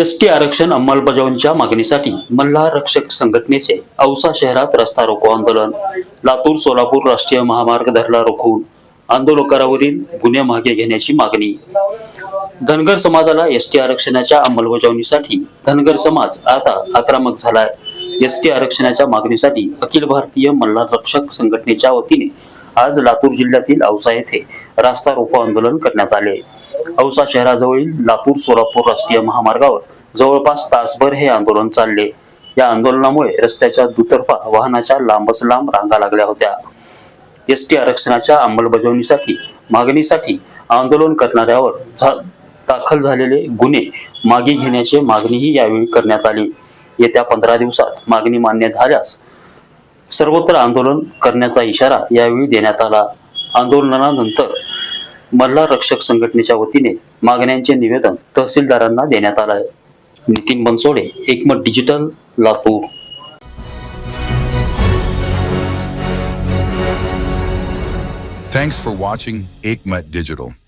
S T आरक्षण अंमलबजावणीच्या मागणीसाठी मल्हार रक्षक संघटनेचे औसा शहरात रस्ता रोको आंदोलन लातूर सोलापूर राष्ट्रीय महामार्ग धरला रोखून आंदोलकांवरील गुन्हे मागे घेण्याची मागणी. धनगर समाजाला एस टी आरक्षणाच्या अंमलबजावणीसाठी धनगर समाज आता आक्रमक झालाय. एस टी आरक्षणाच्या मागणीसाठी अखिल भारतीय मल्हार रक्षक संघटनेच्या वतीने आज लातूर जिल्ह्यातील औसा येथे रास्ता रोको आंदोलन करण्यात आले. औसा शहराजवळील लातूर सोलापूर राष्ट्रीय महामार्गावर जवळपास तासभर हे आंदोलन चालले. या आंदोलनामुळे रस्त्याच्या दुतर्फा वाहनाच्या लांबच लांब रांगा लागल्या होत्या. एस टी आरक्षणाच्या अंमलबजावणीसाठी मागणीसाठी आंदोलन करणाऱ्यावर दाखल झालेले गुन्हे मागे घेण्याची मागणीही यावेळी करण्यात आली. येत्या पंधरा दिवसात मागणी मान्य झाल्यास सर्वत्र आंदोलन करण्याचा इशारा यावेळी देण्यात आला. आंदोलनानंतर मल्हार रक्षक संघटनेच्या वतीने मागण्यांचे निवेदन तहसीलदारांना देण्यात आलं आहे. Nitin Bansode Ekmat digital Latur. Thanks for watching Ekmat digital.